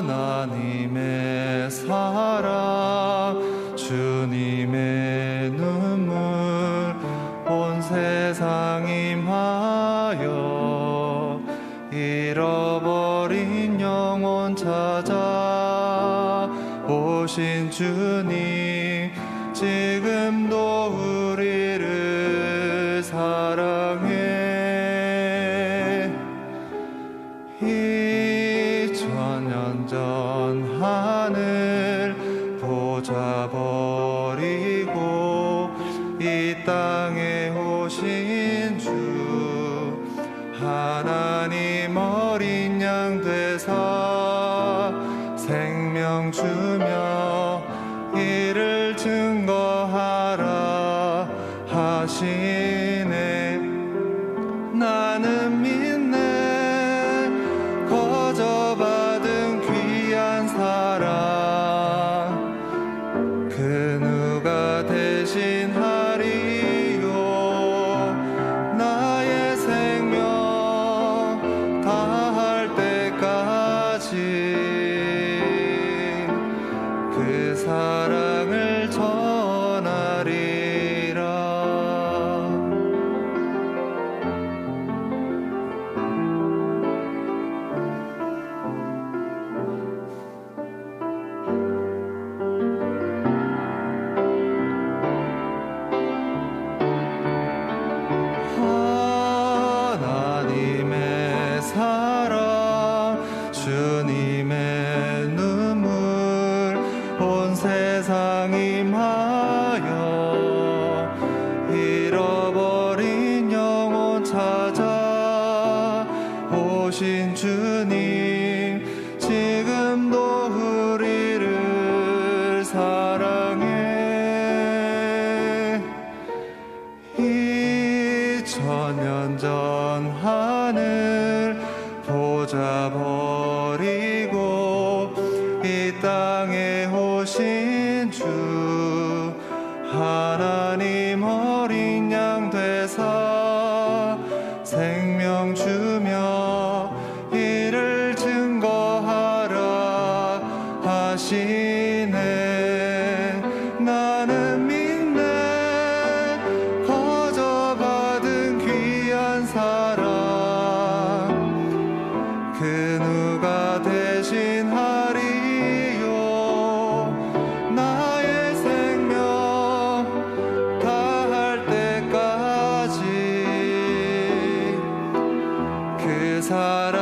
하나님의 사랑 주님의 눈물 온 세상 임하여 잃어버린 영혼 찾아 오신 주님 지금도 우리를 사랑해 버리고 이 땅에 오신 주 하나님 어린 양 되사 생명 주며 세상 임하여 잃어버린 영혼 찾아 오신 주님 지금도 우리를 사랑해. 이천년 전 하늘 보자 하나님 어린 양 되사 생명 주며 이를 증거하라 하시 사랑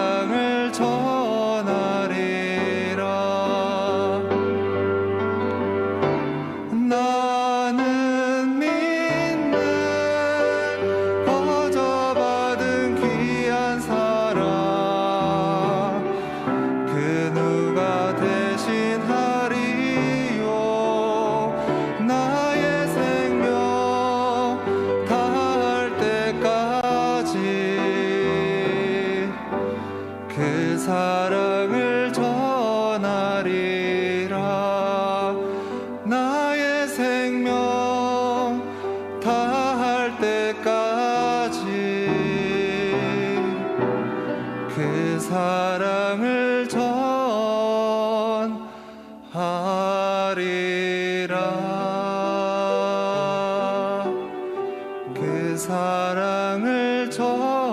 사랑을 전하리라. 나의 생명 다할 때까지 그 사랑을 전하리라. 그 사랑을 전